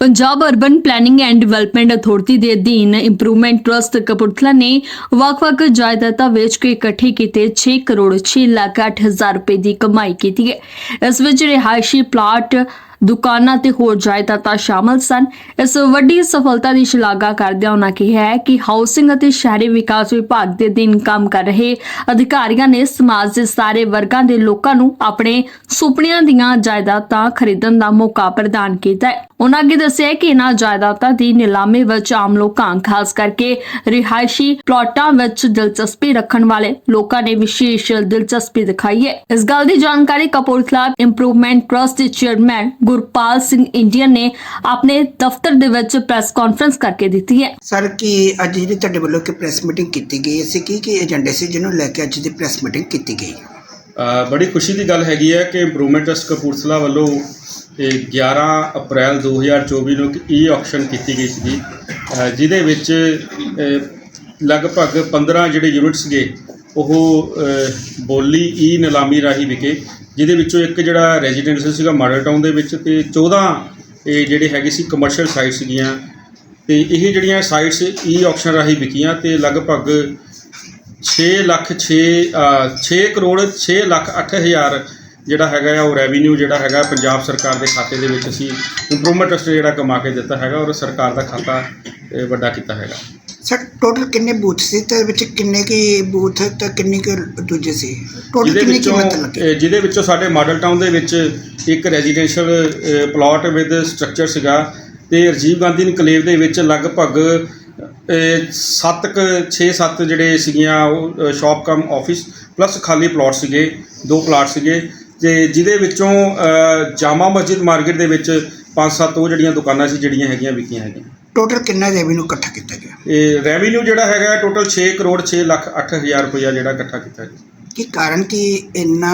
Punjab urban planning and development authority ਦੇ ਅਧੀਨ improvement trust Kapurthala ਨੇ ਵੱਖ-ਵੱਖ ਜਾਇਦਾਦਾਂ ਵੇਚ ਕੇ ਇਕੱਠੇ ਕੀਤੇ 6 ਕਰੋੜ 6 ਲੱਖ 8 ਹਜ਼ਾਰ ਰੁਪਏ ਦੀ ਕਮਾਈ ਕੀਤੀ ਹੈ। ਇਸ ਵਿੱਚ ਰਿਹਾਇਸ਼ੀ ਪਲਾਟ ਦੁਕਾਨਾਂ ਤੇ ਹੋਰ ਜਾਇਦਾਦਾਂ ਸ਼ਾਮਲ ਸਨ। ਇਸ ਵੱਡੀ ਸਫਲਤਾ ਦੀ ਸ਼ਲਾਘਾ ਕਰਦਿਆਂ ਉਹਨਾਂ ਕਿਹਾ ਹੈ ਕਿ ਹਾਊਸਿੰਗ ਅਤੇ ਸ਼ਹਿਰੀ ਵਿਕਾਸ ਵਿਭਾਗ ਦੇ ਅਧੀਨ ਕੰਮ ਕਰ ਰਹੇ ਅਧਿਕਾਰੀਆਂ ਨੇ ਸਮਾਜ ਦੇ ਸਾਰੇ ਵਰਗਾਂ ਦੇ ਲੋਕਾਂ ਨੂੰ ਆਪਣੇ ਸੁਪਨਿਆਂ ਦੀਆਂ ਜਾਇਦਾਦਾਂ ਖਰੀਦਣ ਦਾ ਮੌਕਾ ਪ੍ਰਦਾਨ ਕੀਤਾ ਹੈ। ਉਹਨਾਂ ਅੱਗੇ ਦੱਸਿਆ ਕਿ ਇਹਨਾਂ ਜਾਇਦਾਦਾਂ ਦੀ ਨਿਲਾਮੀ ਵਿੱਚ ਆਮ ਲੋਕਾਂ, ਖਾਸ ਕਰਕੇ ਰਿਹਾਇਸ਼ੀ ਪਲਾਟਾਂ ਵਿੱਚ ਦਿਲਚਸਪੀ ਰੱਖਣ ਵਾਲੇ ਲੋਕਾਂ ਨੇ ਵਿਸ਼ੇਸ਼ ਦਿਲਚਸਪੀ ਦਿਖਾਈ ਹੈ। ਇਸ ਗੱਲ ਦੀ ਜਾਣਕਾਰੀ ਕਪੂਰਥਲਾ ਇੰਪਰੂਵਮੈਂਟ ਟਰਸਟ ਦੇ ਚੇਅਰਮੈਨ ਗੁਰਪਾਲ ਸਿੰਘ ਇੰਡੀਅਨ ਨੇ ਆਪਣੇ ਦਫ਼ਤਰ ਦੇ ਵਿੱਚ ਪ੍ਰੈਸ ਕਾਨਫਰੰਸ ਕਰਕੇ ਦਿੱਤੀ ਹੈ। ਸਰ ਕੀ ਅੱਜ ਜਿਹੜੀ ਤੁਹਾਡੇ ਵੱਲੋਂ ਕਿ ਪ੍ਰੈਸ ਮੀਟਿੰਗ ਕੀਤੀ ਗਈ ਸੀ ਕੀ ਕੀ ਏਜੰਡੇ ਸੀ ਜਿਹਨੂੰ ਲੈ ਕੇ ਅੱਜ ਦੀ ਪ੍ਰੈਸ ਮੀਟਿੰਗ ਕੀਤੀ ਗਈ? ਬੜੀ ਖੁਸ਼ੀ ਦੀ ਗੱਲ ਹੈਗੀ ਹੈ ਕਿ ਇੰਪਰੂਵਮੈਂਟ ਟਰਸਟ ਕਪੂਰਥਲਾ ਵੱਲੋਂ ਇਹ 11 ਅਪ੍ਰੈਲ 2024 ਨੂੰ ਇੱਕ ਈ ਆਕਸ਼ਨ ਕੀਤੀ ਗਈ ਸੀਗੀ ਅ, ਜਿਹਦੇ ਵਿੱਚ ਲਗਭਗ 15 ਜਿਹੜੇ ਯੂਨਿਟ ਸੀਗੇ ਉਹ ਬੋਲੀ ਈ ਨਿਲਾਮੀ ਰਾਹੀਂ ਵਿਕੇ। ਜਿਹਦੇ ਵਿੱਚੋਂ ਇੱਕ ਜਿਹੜਾ ਰੈਜ਼ੀਡੈਂਸ਼ੀਅਲ ਸੀਗਾ ਮਾਡਲ ਟਾਊਨ ਦੇ ਵਿੱਚ ਤੇ 14 ਇਹ ਜਿਹੜੇ ਹੈਗੇ ਸੀ ਕਮਰਸ਼ੀਅਲ ਸਾਈਟ ਸੀਗੀਆਂ। ਤੇ ਇਹ ਜਿਹੜੀਆਂ ਸਾਈਟਸ ਈ ਆਕਸ਼ਨ ਰਾਹੀਂ ਵਿਕੀਆਂ ਤੇ ਲਗਭਗ 6 ਲੱਖ 6 6 ਕਰੋੜ 6 ਲੱਖ 8 ਹਜ਼ਾਰ ਜਿਹੜਾ ਹੈਗਾ ਆ ਉਹ ਰੈਵਨਿਊ ਜਿਹੜਾ ਹੈਗਾ ਪੰਜਾਬ ਸਰਕਾਰ ਦੇ ਖਾਤੇ ਦੇ ਵਿੱਚ ਅਸੀਂ ਇੰਪਰੂਵਮੈਂਟ ਟਰਸਟ ਜਿਹੜਾ ਕਮਾ ਕੇ ਦਿੱਤਾ ਹੈਗਾ ਔਰ ਸਰਕਾਰ ਦਾ ਖਾਤਾ ਵੱਡਾ ਕੀਤਾ ਹੈਗਾ। ਸਰ ਟੋਟਲ ਕਿੰਨੇ ਬੂਥ ਸੀ? ਤੇ ਵਿੱਚ ਕਿੰਨੇ ਕੀ ਬੂਥ ਤੇ ਕਿੰਨੇ ਕੁ ਦੂਜੇ ਸੀ? ਟੋਟਲ ਜਿਹਦੇ ਕਿੰਨੀ ਵਿੱਚੋਂ ਕੀਮਤ ਲੱਗੀ? ਜਿਹਦੇ ਵਿੱਚੋਂ ਸਾਡੇ ਮਾਡਲ ਟਾਊਨ ਦੇ ਵਿੱਚ ਇੱਕ ਰੈਜ਼ੀਡੈਂਸ਼ੀਅਲ ਪਲਾਟ ਵਿਦ ਸਟਰਕਚਰ ਸੀਗਾ ਤੇ ਰਾਜੀਵ ਗਾਂਧੀ ਇਨਕਲੇਵ ਦੇ ਵਿੱਚ ਲਗਭਗ 7 ਕ 6-7 ਜਿਹੜੇ ਸੀਗੀਆਂ ਉਹ ਸ਼ਾਪ ਕਮ ਆਫਿਸ ਪਲੱਸ ਖਾਲੀ ਪਲਾਟ ਸੀਗੇ ਦੋ ਪਲਾਟ ਸੀਗੇ ਤੇ ਜਿਹਦੇ ਵਿੱਚੋਂ ਜਾਮਾ ਮਸਜਿਦ ਮਾਰਕੀਟ ਦੇ ਵਿੱਚ ਪੰਜ ਸੱਤ ਉਹ ਜਿਹੜੀਆਂ ਦੁਕਾਨਾਂ ਸੀ ਜਿਹੜੀਆਂ ਹੈਗੀਆਂ ਵਿਕੀਆਂ ਹੈਗੀਆਂ। ਟੋਟਲ ਕਿੰਨਾ ਰੈਵਨਿਊ ਇਕੱਠਾ ਕੀਤਾ ਗਿਆ? ਇਹ ਰੈਵਨਿਊ ਜਿਹੜਾ ਹੈਗਾ ਟੋਟਲ 6 ਕਰੋੜ 6 ਲੱਖ 8 ਹਜ਼ਾਰ ਰੁਪਇਆ ਜਿਹੜਾ ਇਕੱਠਾ ਕੀਤਾ ਗਿਆ। ਕੀ ਕਾਰਨ ਕਿ ਇੰਨਾ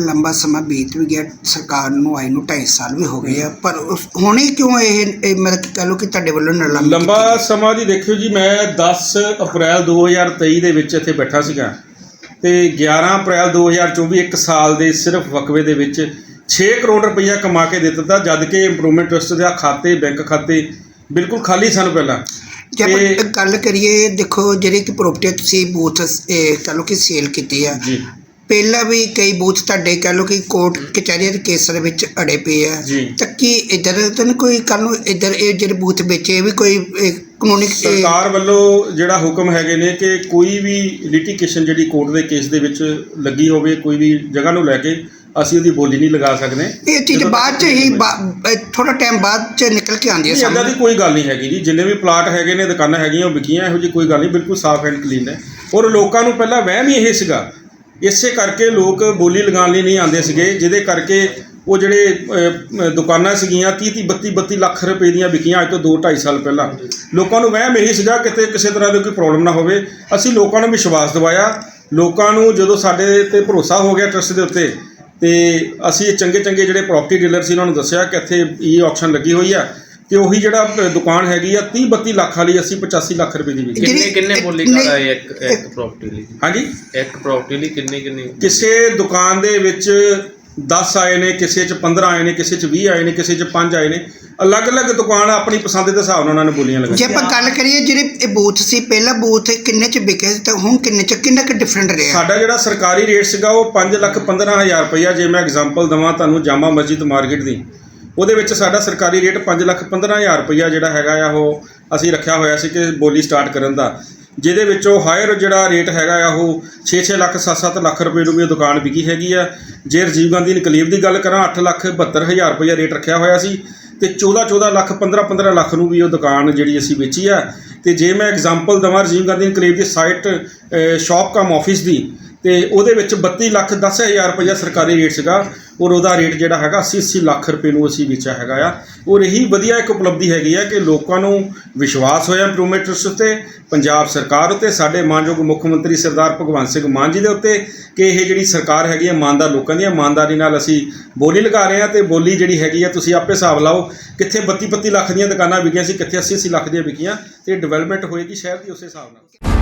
ਲੰਬਾ ਸਮਾਂ ਬੀਤ ਵੀ ਗਿਆ? ਸਰਕਾਰ ਨੂੰ ਆਈ ਨੂੰ 2.5 ਸਾਲ ਵੀ ਹੋ ਗਏ ਆ ਪਰ ਉਸ ਹੁਣੇ ਕਿਉਂ ਇਹ ਇਹ ਮਤਲਬ ਕਿ ਕਹ ਲਓ ਕਿ ਤੁਹਾਡੇ ਵੱਲੋਂ ਨਿਲਾਮੀ ਲੰਬਾ ਕੀਤੀ ਗਈ? ਸਮਾਂ ਦੀ ਦੇਖਿਓ ਜੀ ਮੈਂ 10 ਅਪ੍ਰੈਲ 2023 ਦੇ ਵਿੱਚ ਇੱਥੇ ਬੈਠਾ ਸੀਗਾ ਤੇ 11 ਅਪ੍ਰੈਲ 2024 ਇੱਕ ਸਾਲ ਦੇ ਸਿਰਫ ਵਕਵੇ ਦੇ ਵਿੱਚ 6 ਕਰੋੜ ਰੁਪਈਆ ਕਮਾ ਕੇ ਦੇ ਦਿੱਤਾ ਜਦ ਕਿ ਇੰਪਰੂਵਮੈਂਟ ਟਰਸਟ ਦੇ ਖਾਤੇ ਬੈਂਕ ਖਾਤੇ ਬਿਲਕੁਲ ਖਾਲੀ ਸਨ ਪਹਿਲਾਂ। ਜੇ ਤੇ- ਆਪਾਂ ਗੱਲ ਕਰੀਏ ਦੇਖੋ ਜਿਹੜੀ ਕਿ ਪ੍ਰੋਪਰਟੀ ਤੁਸੀਂ ਬੂਥ ਕਹ ਲਓ ਕਿ ਸੇਲ ਕੀਤੀ ਆ। ਜੀ। ਪਹਿਲਾਂ ਵੀ ਕਈ ਬੂਥ ਤੁਹਾਡੇ ਕਹ ਲਓ ਕਿ ਕੋਰਟ ਕਚਹਿਰੀਆਂ ਦੇ ਕੇਸਾਂ ਦੇ ਵਿੱਚ ਅੜੇ ਪਏ ਆ। ਜੀ। ਤਾਂ ਕੀ ਇਧਰ ਤਾਂ ਨਹੀਂ ਕੋਈ ਕੱਲ ਨੂੰ ਇਧਰ ਇਹ ਜਿਹੜੇ ਬੂਥ ਵੇਚੇ ਇਹ ਵੀ ਕੋਈ ਇਹ, ਕਾਨੂੰਨੀ ਇਹ- ਸਰਕਾਰ ਵੱਲੋਂ ਜਿਹੜਾ ਹੁਕਮ ਹੈਗੇ ਨੇ ਕਿ ਕੋਈ ਵੀ ਲਿਟੀਗੇਸ਼ਨ ਜਿਹੜੀ ਕੋਰਟ ਦੇ ਕੇਸ ਦੇ ਵਿੱਚ ਲੱਗੀ ਹੋਵੇ ਕੋਈ ਵੀ ਜਗ੍ਹਾ ਨੂੰ ਲੈ ਕੇ ਅਸੀਂ ਉਹਦੀ ਬੋਲੀ ਨਹੀਂ ਲਗਾ ਸਕਦੇ। ਇਹ ਚੀਜ਼ ਜਦੋਂ ਬਾਅਦ ਚ ਹੀ ਥੋੜਾ ਟਾਈਮ ਬਾਅਦ ਚ ਨਿਕਲ ਕੇ ਆਉਂਦੀ ਹੈ ਏਦਾਂ ਦੀ ਸਾਹਮਣੇ ਕੋਈ ਗੱਲ ਨਹੀਂ ਹੈਗੀ ਜੀ। ਜਿੰਨੇ ਵੀ ਪਲਾਟ ਹੈਗੇ ਨੇ ਦੁਕਾਨਾਂ ਹੈਗੀਆਂ ਉਹ ਵਿਕੀਆਂ ਇਹੋ ਜੀ ਕੋਈ ਗੱਲ ਨਹੀਂ। ਬਿਲਕੁਲ ਸਾਫ਼ ਐਂਡ ਕਲੀਨ ਹੈ। ਔਰ ਲੋਕਾਂ ਨੂੰ ਪਹਿਲਾਂ ਵਹਿਮ ਹੀ ਇਹ ਸੀਗਾ। ਇਸੇ ਕਰਕੇ ਲੋਕ ਬੋਲੀ ਲਗਾਉਣ ਲਈ ਨਹੀਂ ਆਉਂਦੇ ਸੀਗੇ ਜਿਹਦੇ ਕਰਕੇ ਉਹ ਜਿਹੜੇ ਅਹ, ਅਹ, ਦੁਕਾਨਾਂ ਸੀਗੀਆਂ 30 30 32 32 ਲੱਖ ਰੁਪਏ ਦੀਆਂ ਵਿਕੀਆਂ ਅੱਜ ਤੋਂ 2 2.5 ਸਾਲ ਪਹਿਲਾਂ। ਲੋਕਾਂ ਨੂੰ ਵਹਿਮ ਇਹੀ ਸੀਗਾ ਕਿਤੇ ਕਿਸੇ ਤਰ੍ਹਾਂ ਦੀ ਕੋਈ ਪ੍ਰੋਬਲਮ ਨਾ ਹੋਵੇ। ਅਸੀਂ ਲੋਕਾਂ ਨੂੰ ਵਿਸ਼ਵਾਸ ਦਿਵਾਇਆ। ਲੋਕਾਂ ਨੂੰ ਜਦੋਂ ਸਾਡੇ ਤੇ ਭਰੋਸਾ ਹੋ ਗਿਆ ਟਰਸਟ ਦੇ ਉੱਤੇ ਤੇ ਅਸੀਂ ਚੰਗੇ ਚੰਗੇ ਜਿਹੜੇ ਪ੍ਰਾਪਰਟੀ ਡੀਲਰ ਸੀ ਉਹਨਾਂ ਨੂੰ ਦੱਸਿਆ ਕਿ ਇੱਥੇ ਈ ਆਕਸ਼ਨ ਲੱਗੀ ਹੋਈ ਆ ਤੇ ਉਹੀ ਜਿਹੜਾ ਦੁਕਾਨ ਹੈਗੀ ਆ 30 32 ਲੱਖ ਵਾਲੀ ਅਸੀਂ 85 ਲੱਖ ਰੁਪਏ ਦੀ ਜਿਹੜੀ- ਕਿੰਨੇ ਕਿੰਨੇ ਬੋਲੀ ਕਰ ਇੱਕ ਇੱਕ ਪ੍ਰਾਪਰਟੀ ਲਈ? ਹਾਂਜੀ? ਇੱਕ ਪ੍ਰਾਪਰਟੀ ਲਈ ਕਿੰਨੇ ਕਿੰਨੇ ਕਿਸੇ ਦੁਕਾਨ ਦੇ ਵਿੱਚ 10 ਆਏ ਨੇ ਕਿਸੇ 'ਚ 15 ਆਏ ਨੇ ਕਿਸੇ 'ਚ 20 ਆਏ ਨੇ ਕਿਸੇ 'ਚ 5 ਆਏ ਨੇ। ਅਲੱਗ-ਅਲੱਗ ਦੁਕਾਨ ਆਪਣੀ ਪਸੰਦ ਦੇ ਹਿਸਾਬ ਨਾਲ ਉਹਨਾਂ ਨੇ ਬੋਲੀਆਂ ਜੇ ਲਗਾਈਆਂ ਆਪਾਂ ਗੱਲ ਕਰੀਏ ਜਿਹੜੇ ਇਹ ਬੂਥ ਸੀ ਪਹਿਲਾ ਬੂਥ ਕਿੰਨੇ ਚ ਵਿਕੇ ਸੀ ਤੇ ਹੁਣ ਕਿੰਨੇ ਚ ਕਿੰਨਾ ਕੁ ਡਿਫਰੈਂਟ ਰਿਹਾ? ਸਾਡਾ ਜਿਹੜਾ ਸਰਕਾਰੀ ਰੇਟ ਸੀਗਾ ਉਹ 5 ਲੱਖ 15 ਹਜ਼ਾਰ ਰੁਪਈਆ ਜੇ ਮੈਂ ਐਗਜ਼ਾਮਪਲ ਦਵਾਂ ਤੁਹਾਨੂੰ ਜਾਮਾ ਮਸਜਿਦ ਮਾਰਕੀਟ ਦੀ। ਉਹਦੇ ਵਿੱਚ ਸਾਡਾ ਸਰਕਾਰੀ ਰੇਟ 5 ਲੱਖ 15 ਹਜ਼ਾਰ ਰੁਪਈਆ ਜਿਹੜਾ ਹੈਗਾ ਆ ਉਹ ਅਸੀਂ ਰੱਖਿਆ ਹੋਇਆ ਸੀ ਕਿ ਬੋਲੀ ਸਟਾਰਟ ਕਰਨ ਦਾ। ਜਿਹਦੇ ਵਿੱਚੋਂ ਹਾਇਰ ਜਿਹੜਾ ਰੇਟ ਹੈਗਾ ਆ ਉਹ 6-6 ਲੱਖ 7-7 ਲੱਖ ਰੁਪਏ ਨੂੰ ਵੀ ਉਹ ਦੁਕਾਨ ਵਿਕੀ ਹੈਗੀ ਆ। ਜੇ ਰਾਜੀਵ ਗਾਂਧੀ ਇਨਕਲੇਵ ਦੀ ਗੱਲ ਕਰਾਂ 8 ਲੱਖ 72 ਹਜ਼ਾਰ ਰੁਪਈਆ ਰੇਟ ਰੱਖਿਆ ਹੋਇਆ ਸੀ ਤੇ 14-14 ਲੱਖ 15-15 ਲੱਖ ਨੂੰ ਵੀ ਉਹ ਦੁਕਾਨ ਜਿਹੜੀ ਅਸੀਂ ਵੇਚੀ ਆ। ਤੇ ਜੇ ਮੈਂ ਐਗਜ਼ਾਮਪਲ ਦਵਾਂ ਰਾਜੀਵ ਗਾਂਧੀ ਇਨਕਲੇਵ ਦੀ ਸਾਈਟ ਸ਼ਾਪ ਕਮ ਆਫਿਸ ਦੀ, ਤੇ ਉਹਦੇ ਵਿੱਚ 32 ਲੱਖ 10 ਹਜ਼ਾਰ ਰੁਪਈਆ ਸਰਕਾਰੀ ਰੇਟ ਸੀਗਾ। ਔਰ ਉਹਦਾ ਰੇਟ ਜਿਹੜਾ ਹੈਗਾ 80 80 ਲੱਖ ਰੁਪਏ ਨੂੰ ਅਸੀਂ ਵੇਚਿਆ ਹੈਗਾ ਆ। ਔਰ ਇਹੀ ਵਧੀਆ ਇੱਕ ਉਪਲਬਧੀ ਹੈਗੀ ਆ ਕਿ ਲੋਕਾਂ ਨੂੰ ਵਿਸ਼ਵਾਸ ਹੋਇਆ ਇੰਪਰੂਵਮੈਂਟ ਉੱਤੇ, ਪੰਜਾਬ ਸਰਕਾਰ ਉੱਤੇ, ਸਾਡੇ ਮਾਨਯੋਗ ਮੁੱਖ ਮੰਤਰੀ ਸਰਦਾਰ ਭਗਵੰਤ ਸਿੰਘ ਮਾਨ ਜੀ ਦੇ ਉੱਤੇ ਕਿ ਇਹ ਜਿਹੜੀ ਸਰਕਾਰ ਹੈਗੀ ਹੈ ਇਮਾਨਦਾਰ ਲੋਕਾਂ ਦੀ ਇਮਾਨਦਾਰੀ ਨਾਲ ਅਸੀਂ ਬੋਲੀ ਲਗਾ ਰਹੇ ਹਾਂ ਤੇ ਬੋਲੀ ਜਿਹੜੀ ਹੈਗੀ ਆ, ਤੁਸੀਂ ਆਪੇ ਹਿਸਾਬ ਲਾਓ ਕਿੱਥੇ 32 32 ਲੱਖ ਦੀਆਂ ਦੁਕਾਨਾਂ ਵਿਕੀਆਂ ਸੀ, ਕਿੱਥੇ 80 80 ਲੱਖ ਦੀਆਂ ਵਿਕੀਆਂ ਤੇ ਡਿਵੈਲਪਮੈਂਟ ਹੋਏਗੀ ਸ਼ਹਿਰ ਦੀ ਉਸੇ ਹਿਸਾਬ ਨਾਲ।